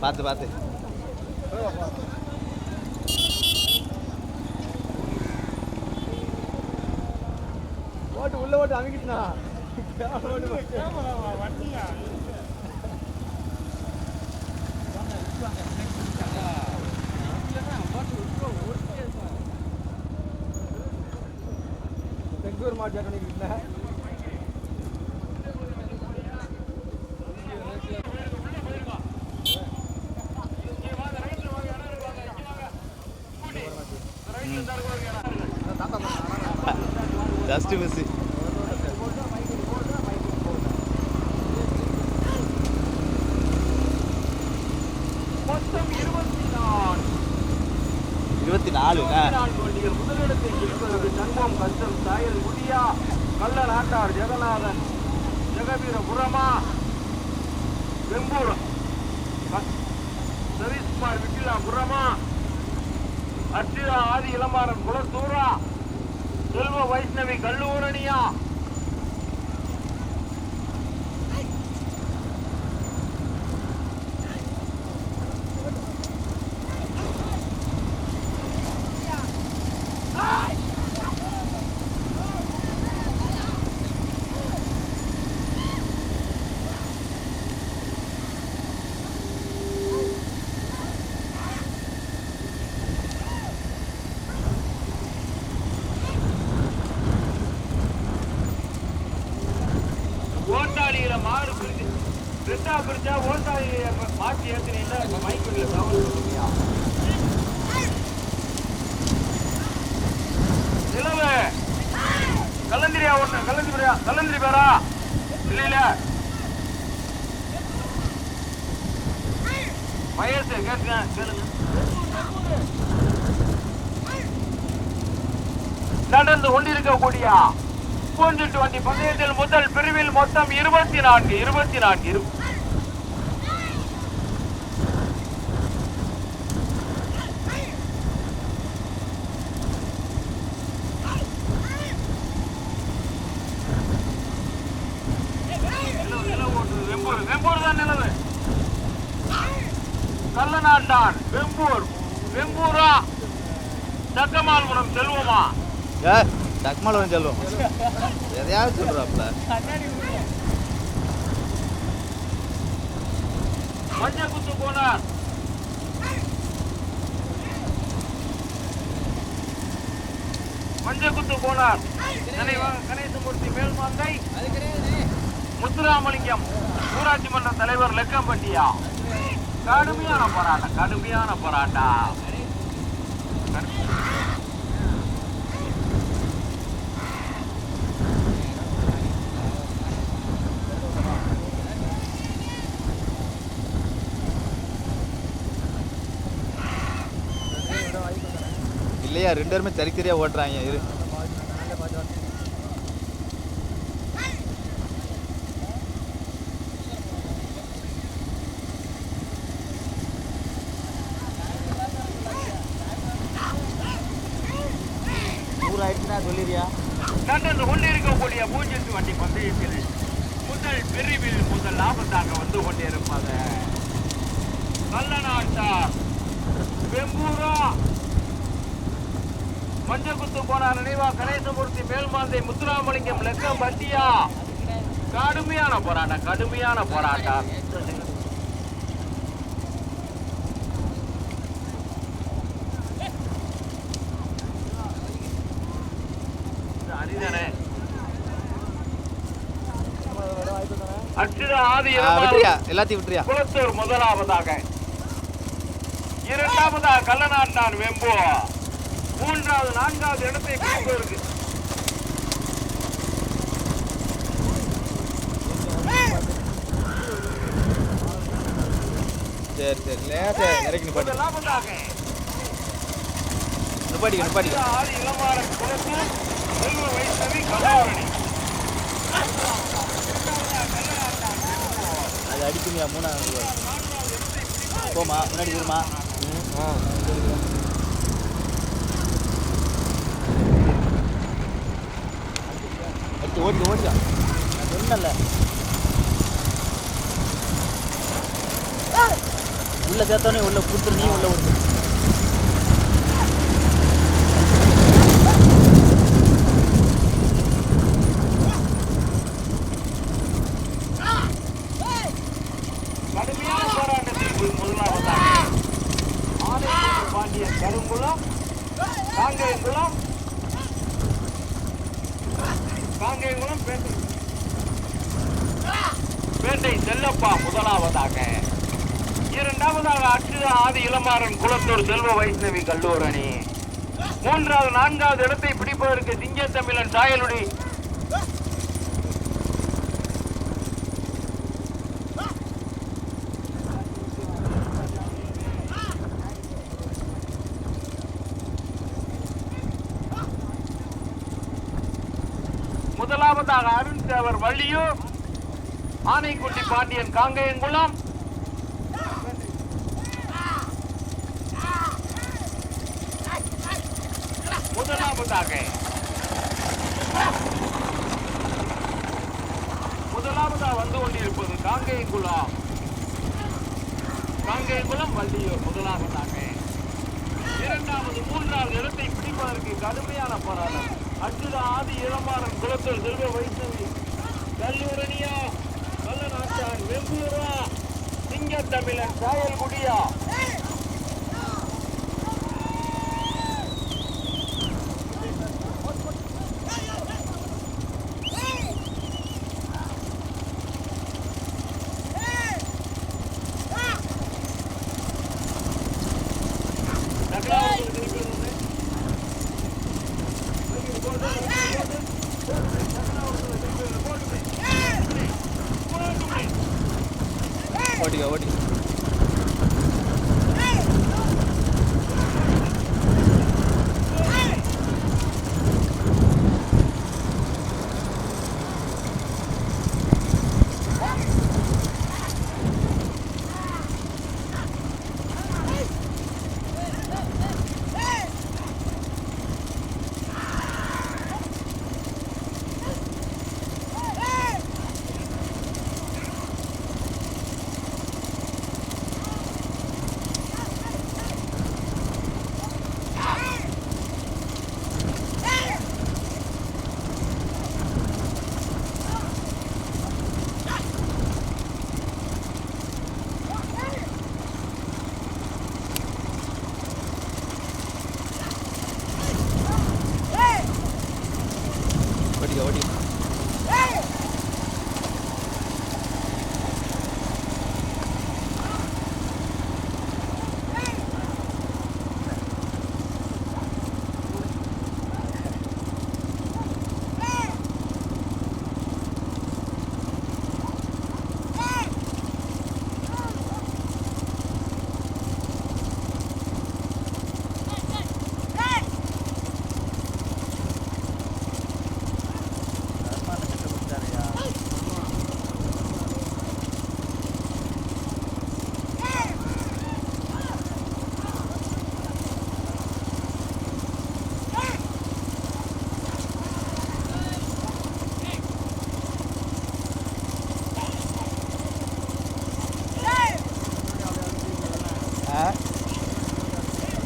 பார்த்து பார்த்து ஓட்டு உள்ள ஓட்டு அமைக்கிட்டுனா பெங்களூர் மாட்டு கணிக்கிட்டா ஜஸ்ட் மிஸ் மொத்தம் இருபத்தி நான்கு இருபத்தி நாலு நான்கு வண்டிகள் முதலிடத்தை இருப்பதற்கு தன்மம் கஷ்டம் சாயல் முடியா கள்ள நாட்டார் ஜெகநாதன் ஜெகவீரபுரமா வெம்பூர் க- சதீஷ்குமார் விக்கிலாபுரமா அர்ச்சிதா ஆதி இளமாறன் குலத்தூரா செல்வ வைஷ்ணவி கல்லூரணியா. ஓட்டாளியில மாடு பிரிச்சு ரெண்டா பிரிச்சா ஓட்டாளியை மாற்றி ஏத்துனீங்கன்னா மைக்கில் தவறு சொல்லுவியா நிலவு. கலந்திரியா ஒண்ணு கல்லந்திரியா கலந்திரி பேரா? இல்ல இல்ல. வயசு கேட்டுங்க கேளுங்க. நடந்து கொண்டிருக்கக்கூடிய? ஒன்று டுவெண்டி பந்தயத்தில் முதல் பிரிவில் மொத்தம் இருபத்தி நான்கு இருபத்தி நான்கு இரு- வெம்பூர் வெம்பூர் தான் நிலவு. கல்லநாட்டான் வெம்பூர் வெம்பூரா. சக்கமால்புரம் செல்வமா? ஏ சொல்லுவோம் எதையாவது சொல்கிறாப்புல மஞ்சள் குத்து போனார். மஞ்சள் குத்து போனார். கணேசமூர்த்தி மேல்மாந்தை முத்துராமலிங்கம் ஊராட்சி மன்ற தலைவர் லெக்கம்பட்டியா. கடுமையான போராட்டம் கடுமையான போராட்டம். இல்லையா ரெண்டு பேருமே சரிக்கரியா ஓட்டுறாங்க இரு. நூறு ஆயிடுச்சுன்னா சொல்லிடுறியா நடந்து கொண்டிருக்கக்கூடிய வண்டி பந்தயத்தில் முதல் பிரிவில் முதல் லாபத்தாக வந்து கொண்டிருப்பது. கல்லநாட்டார் வெம்பூரா. மஞ்சக்குத்து போனார் நினைவா கணேசமூர்த்தி மேல்மாந்தை முத்துராமலிங்கம் லெக்கம் பட்டியா கடுமையான போராட்டம் கடுமையான போராட்டம். எல்லாத்தையும் விட்டுறியா? குளத்தூர் முதலாவதாக. இரண்டாவதாக கள்ளநாட்டான் வெம்போ மூன்றாவது நான்காவது இடத்தை பிடிப்பதற்கு. சரி சரி. லேசா இறக்கி நிப்பாட்டி. நிப்பாட்டிக்க அச்சுத ஆதி இளமாறன் குளத்தூர் செல்வ வைஷ்ணவி கல்லூரணி அது அடிக்குமியா மூணாவது போமா முன்னாடி வருமா அடுத்து ஓடிக்க ஓடிக்க சொன்னல உள்ளே சேர்த்தோன்னே உள்ளே கொடுத்துரு நீ உள்ள விட்டு கடுமையான போராட்டத்திற்கு முதலாவதாக ஆனைக்குடி பாண்டியன் கருங்குளம் காங்கேயங்குளம் காங்கேயங்குளம் பேட்டை பேட்டை செல்லப்பா முதலாவதாக இரண்டாவதாக ஆதி இளமாறன் குளத்தூர் செல்வ வைஷ்ணவி கல்லூர் அணி மூன்றாவது நான்காவது இடத்தை பிடிப்பதற்கு சிங்க தமிழன் சாயலுடி. முதலாவதாக அருண் தேவர் வள்ளியூர் ஆனைக்குட்டி பாண்டியன் காங்கேயங்குளம் होता गए முதலாவதா வந்து கொண்டிருப்பது காங்கேயங்குளம் காங்கேயங்குளம் வள்ளியூர் முதலாவதாக. இரண்டாவது மூன்றாவது இடத்தை பிடிப்பதற்கு கடுமையான போராட்டம். அச்சுத ஆதி இளமாறன் குளத்தில் செல்வ வைஷ்ணவி கல்லூரணியா கல்லநாச்சான் வெம்பூரா சிங்கத்தமிழன் சாயல்குடியா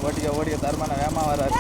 ஓட்டிக்க ஓட்டிக்க தருமான வேகமாக வராது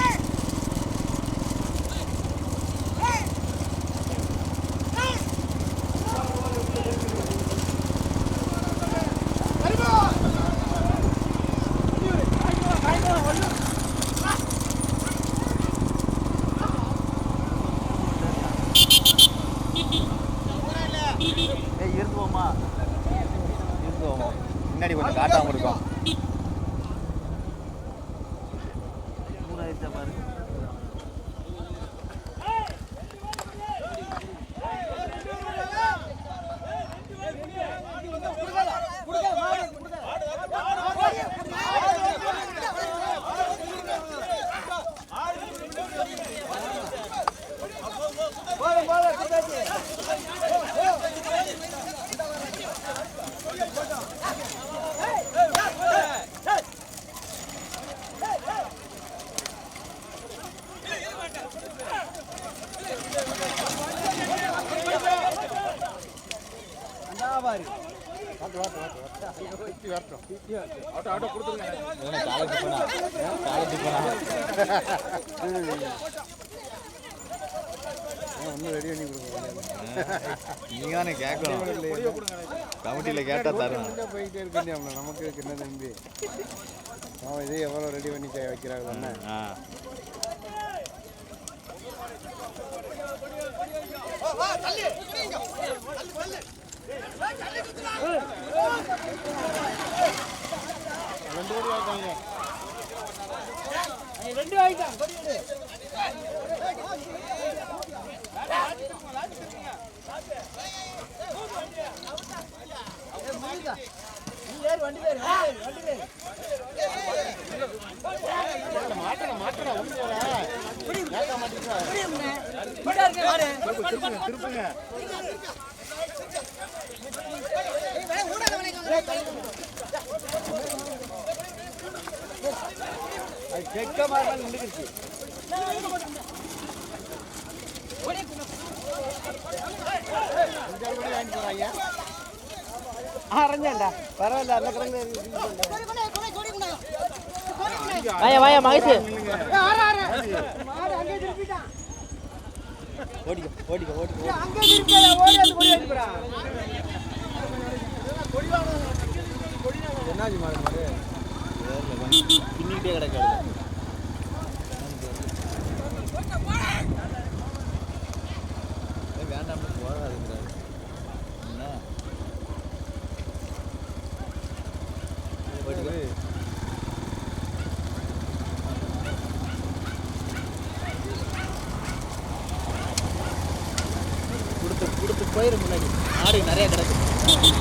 தானே கேட்கணும் கமிட்டியில் கேட்டால் தரும் போயிட்டே இருக்க நமக்கு என்ன தம்பி அவன் இதே எவ்வளோ ரெடி பண்ணி வைக்கிறாங்க தானே தள்ளி. ரெண்டு பேரும் இருக்காங்க மாட்டணும் மாட்டணும் ஒன்று அஞ்சாறு பரவாயில்ல அந்த கிழங்கு வாயா வாயா மகேஷ். என்னாச்சு மாடு மாடு பின்னிக்கிட்டே கிடக்காது. வேண்டாம் போகாதுங்கிறாரு என்ன கொடுத்து கொடுத்து போயிரு முன்னாடி ஆடு நிறைய கிடக்கு ஓடிக்கோ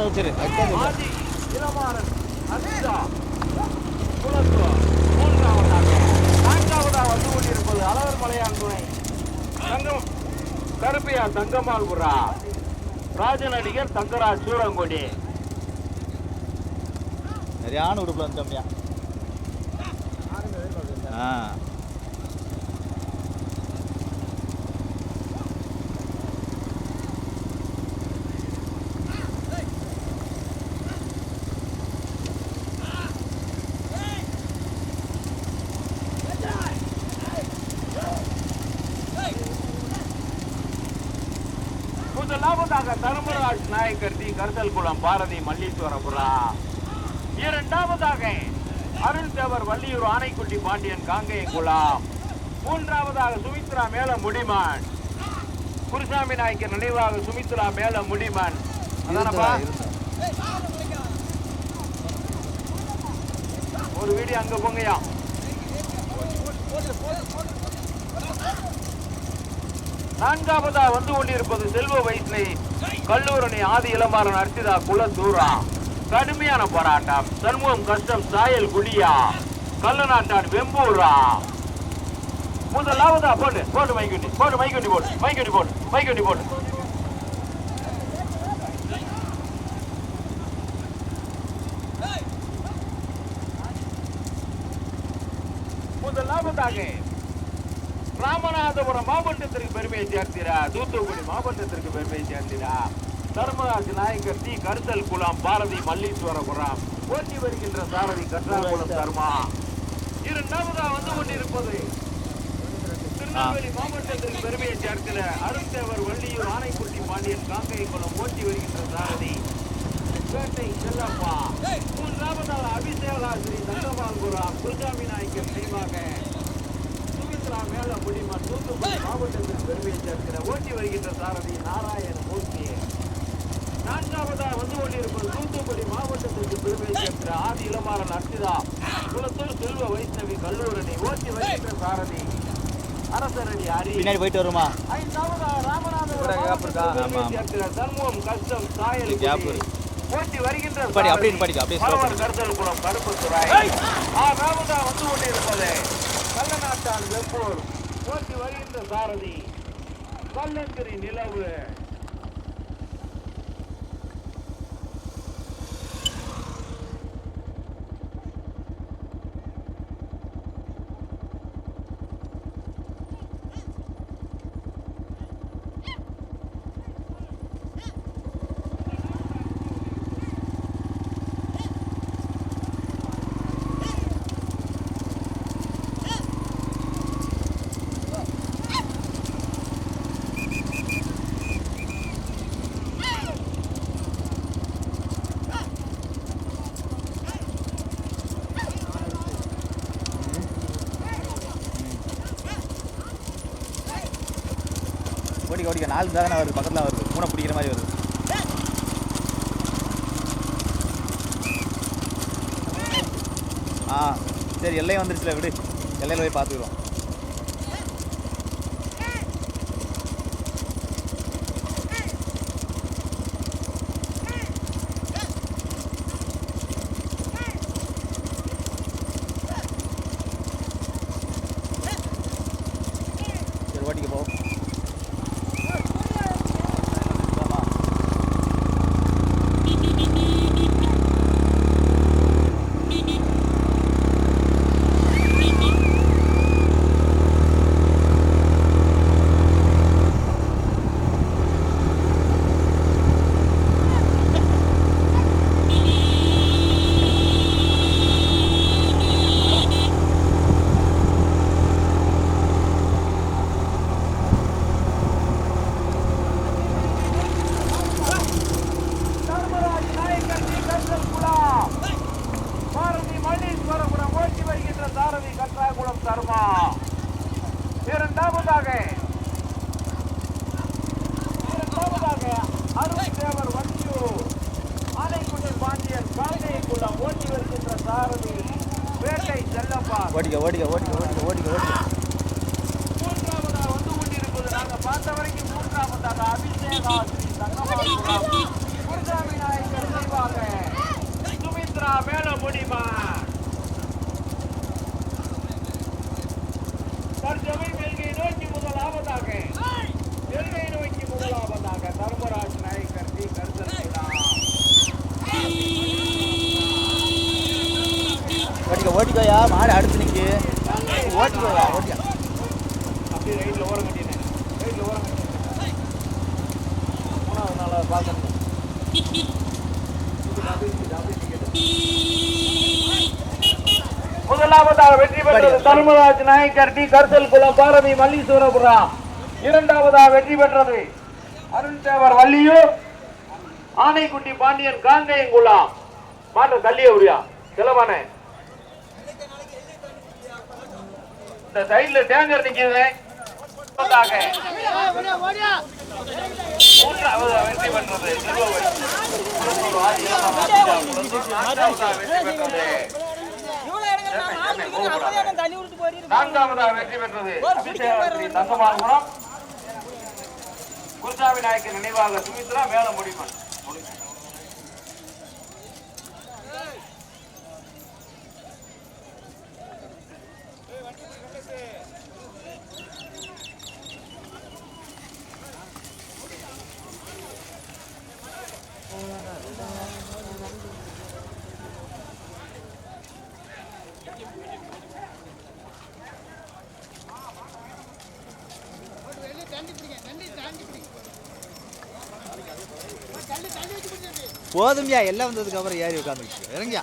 துணை தங்கம் கருப்பையா தங்கமால்புரா ராஜநடிகர் தங்கராஜ் சூரங்கொடி சரியான உடுப்புல வந்துட்டோம்யா ஆ முதலாவதாக தர்மராஜ் நாயக்கர் தி கருதல் குளம் பாரதி மல்லீஸ்வரபுரா. இரண்டாவதாக அருண் தேவர் வள்ளியூர் ஆனைக்குட்டி பாண்டியன் காங்கேயங்குளம் மூன்றாவதாக சுமித்ரா மேல முடிமான். குருசாமி நாயக்கர் நினைவாக சுமித்ரா மேல முடிமான். ஒரு வீடியோ அங்க போங்கயா நான்காவதா வந்து கொண்டிருப்பது செல்வ வைஷ்ணவி கல்லூரணி ஆதி இளமாறன் அர்ச்சிதா குலதூரா கடுமையான போராட்டம். சண்முகம் கஷ்டம் சாயல் குடியா. கல்லநாட்டான் வெம்பூரா. முதலாவதா போட்டு போட்டு மைக்கண்டி போட்டு மைக்கண்டி போட்டு மைக்கண்டி போட்டு மைக்கண்டி போட்டு முதல் இரண்டாவதாக ராமநாதபுரம் மாவட்டத்திற்கு பெருமையை சேர்த்திரா தூத்துக்குடி மாவட்டத்திற்கு பெருமையை சேர்த்திரா தர்மராஜ் நாயக்கர் டி. கருத்தல் குளம் பாரதி மல்லீஸ்வரபுரம். ஓட்டி வருகின்ற சாரதி கற்றாகுளம் தர்மா. இரண்டாவதா வந்து கொண்டிருப்பது. திருநெல்வேலி மாவட்டத்திற்கு பெருமையை சேர்க்கிற அருந்தேவர் வள்ளியூர் ஆனைக்குட்டி பாண்டியன் காங்கைக்குளம் ஓட்டி வருகின்ற சாரதி. பேட்டை செல்லப்பா. மூன்றாவதாக அபிஷேகா ஸ்ரீ தங்கமால்புரம் குருசாமி நாயக்கர் நினைவாக சுமித்ரா மேல முடிமா தூத்துக்குடி மாவட்டத்திற்கு பெருமையை சேர்க்கிற ஓட்டி வருகின்ற சாரதி நாராயண மூர்த்தி நான்காவதாக வந்து கொண்டிருப்பது தூத்துக்குடி மாவட்டத்திற்கு பெருமையை சேர்க்கிற ஆதி இளமாறன் அர்ச்சிதா குளத்தூர் செல்வ வைஷ்ணவி கல்லூரணி ஓட்டி வருகின்ற சாரதி அரசரணி ஹரி பின்னாடி போயிட்டு வருமா ஐந்தாவதாக ராமநாதபுரம். சேர்க்கிற தர்மம் கஷ்டம் சாயல். ஓட்டி வருகின்ற படி, அப்படியே படிக்க, அப்படியே. கருத்தல் குளம் கருப்புத்துறை ஆறாவதா வந்து கொண்டிருப்பது கள்ளநாட்டான் வெப்போர் போட்டி வருகின்ற சாரதி கல்லங்கிரி நிலவு. ஓடிக்க நாலு தானே வருது பக்கத்தில் வருது. மூணை பிடிக்கிற மாதிரி வருது. ஆ சரி எல்லையும் வந்துருச்சுல விடு. எல்லையில் போய் பார்த்துக்குறோம் சரி ஓட்டிக்க போ ஆமா. தர்மராஜ் நாயக்கர் டி. கருத்தல் குளம் பாரதி மல்லீஸ்வரபுரம் ஓட்டி வருகின்ற சாரதி கற்றாகுளம் தர்மா இரண்டாவதாக இரண்டாவதாக அருண் தேவர் வண்டியூர் ஆனைக்குடி பாண்டியன் காங்கேயகுளம் ஓட்டி வருகின்ற சாரதி வேட்டை செல்லப்பா ஓடிக்க ஓடிக்க ஓடிக்க ஓடிக்க ஓடிக்க ஓடிக்க மூன்றாவதாக வந்து கொண்டிருப்பது நாங்க பார்த்த வரைக்கும் மூன்றாவதாக அபிஷேகா ஸ்ரீ தங்கமாபுரம் குருசாமி நாயக்கர் நினைவாக சுமித்ரா மேல முடிமா முதலாவதாக வெற்றி பெற்றது தர்மராஜ் நாயக்கர் டி. கர்சல் குளம் பாரதி மல்லீஸ்வரபுரம் இரண்டாவதாக வெற்றி பெற்றது அருண் தேவர் வள்ளியூர் ஆனைக்குட்டி பாண்டியன் காங்கையங்குளம். மாட்ட தள்ளிய உரியா கிளவானே இந்த சைடுல டேங்கர் மூன்றாவது வெற்றி பெற்றது திருவள்ளுவர். குளத்தூர் ஆதி இளமாறன் குளத்தூர் நான்காவதாக வெற்றி பெற்றது தங்கமாபுரம் குருசாமி நாயக்கர் நினைவாக சுமித்ரா மேல முடிமன் போதும்யா எல்லாம் வந்ததுக்கு அப்புறம் ஏறி உட்காந்துக்கிட்டு இறங்கியா